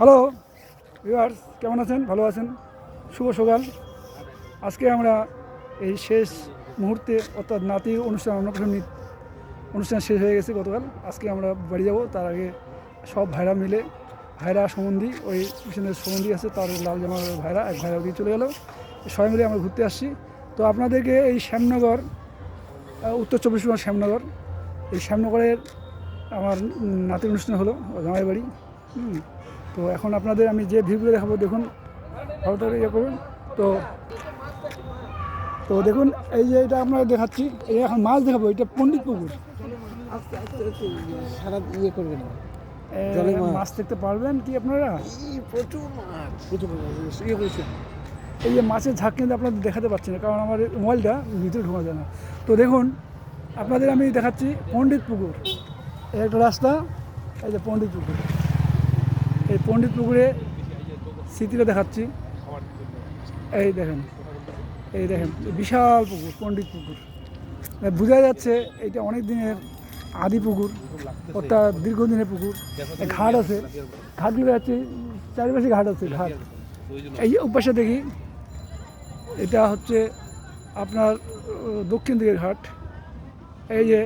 Hello viewers কেমন আছেন? ভালো আছেন? শুভ সকাল। আজকে আমরা এই শেষ মুহূর্তে, অর্থাৎ নাতি অনুষ্ঠান, অন্নপ্রাশন অনুষ্ঠান শেষ হয়ে গেছে গতকাল। আজকে আমরা বাড়ি যাব। তার আগে সব ভাইরা মিলে, ভাইরা সম্বন্ধী, ওই পিছনের সম্বন্ধী আছে, তার লাল জামার ভাইরা, এক ভাইরা ওদিকে চলে গেল। সবাই মিলে আমরা ঘুরতে আসছি। তো আপনাদেরকে এই শ্যামনগর উত্তর চব্বিশ পরগনা শ্যামনগর, এই শ্যামনগরের আমার নাতির অনুষ্ঠান হলো জামাই বাড়ি হুম। তো এখন আপনাদের আমি যে ভিউগুলো দেখাবো দেখুন ভালো ইয়ে করবেন তো তো দেখুন এই যে এটা আপনাকে দেখাচ্ছি এই এখন মাছ দেখাবো এটা পণ্ডিত পুকুর সারা ইয়ে করবে না। এ, জলে মাছ। দেখতে পারবেন কি আপনারা? এই প্রচুর মাছ। প্রচুর ইয়ে এই যে মাছের ঝাঁক কিন্তু আপনাদের দেখাতে পাচ্ছি না কারণ আমার মোবাইলটা ভিতরে ঢোকা যায় না। তো দেখুন আপনাদের আমি দেখাচ্ছি পণ্ডিত পুকুর এই একটা রাস্তা এই যে পণ্ডিত পুকুর এই পণ্ডিত পুকুরে স্মৃতিটা দেখাচ্ছি। এই দেখেন এই দেখেন বিশাল পুকুর, পণ্ডিত পুকুর। মানে বোঝা যাচ্ছে এইটা অনেক দিনের আদি পুকুর, অর্থাৎ দীর্ঘদিনের পুকুর। ঘাট আছে ঘাটগুলো আছে, চারিপাশে ঘাট আছে, ঘাট। এই অভ্যাসে দেখি, এটা হচ্ছে আপনার দক্ষিণ দিকের ঘাট। এই যে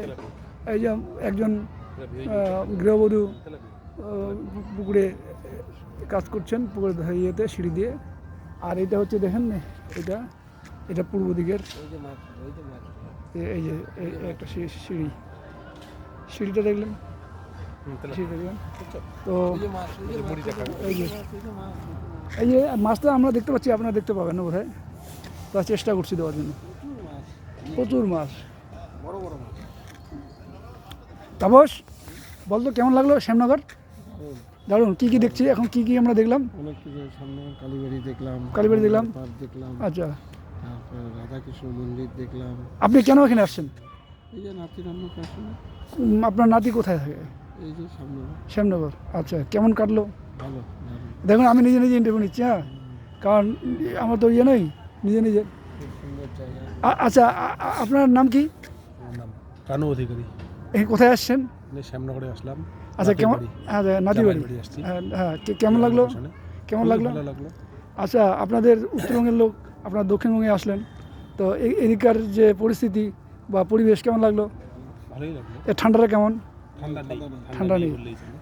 এই যে একজন গৃহবধূ পুকুরে কাজ করছেন পুকুরের ধারে ইয়েতে সিঁড়ি দিয়ে। আর এটা হচ্ছে দেখেন না এটা এটা পূর্ব দিকের এই যে একটা সিঁড়ি। সিঁড়িটা দেখলেন? তো এই যে এই যে মাছটা আমরা দেখতে পাচ্ছি আপনারা দেখতে পাবেন না বোধ হয়। তা চেষ্টা করছি দেওয়ার জন্য। প্রচুর মাছ। প্রচুর মাছ বড় বড় মাছ। তাপস বলতো কেমন লাগল শ্যামনগর। দারুণ কী কী দেখছি? এখন কী কী আমরা দেখলাম? অনেক কিছু সামনে কালীবাড়ি দেখলাম কালীবাড়ি দেখলাম। পার্ক দেখলাম আচ্ছা। তারপর রাধাকৃষ্ণ মন্দির দেখলাম। আপনি কেন এখানে আসছেন? এই যে অন্নপ্রাশন উম, আপনার নাতি কোথায় থাকে? এই যে সামনে শ্যামনগর আচ্ছা কেমন কাটলো? ভালো দেখুন আমি নিজে নিজে ইন্টারভিউ নিচ্ছি হ্যাঁ? কারণ আমার তো ইয়ে নেই নিজে নিজে। আচ্ছা আপনার নাম কি? কানু অধিকারী। এই কোথায় আসছেন? শ্যামনগরে আসলাম। আচ্ছা কেমন বাড়ি। আচ্ছা নাতি বাড়ি। বাড়ি হ্যাঁ হ্যাঁ কেমন লাগল? কেমন লাগল? আচ্ছা আপনাদের উত্তরবঙ্গের লোক আপনারা দক্ষিণবঙ্গে আসলেন তো এই এদিকার যে পরিস্থিতি বা পরিবেশ কেমন লাগল? এ ঠান্ডাটা কেমন? ঠান্ডা নেই।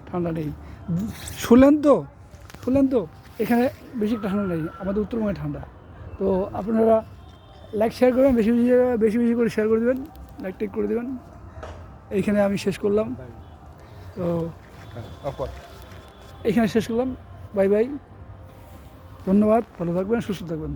ঠান্ডা নেই। শুনলেন তো? শুনলেন তো? এখানে বেশি ঠান্ডা নেই। আমাদের উত্তরবঙ্গে ঠান্ডা। তো আপনারা লাইক শেয়ার করবেন বেশি বেশি বেশি বেশি করে শেয়ার করে দেবেন লাইক টেক করে দেবেন। এইখানে আমি শেষ করলাম। তো এখানে শেষ করলাম। Bye bye. ধন্যবাদ। ভালো থাকবেন সুস্থ থাকবেন।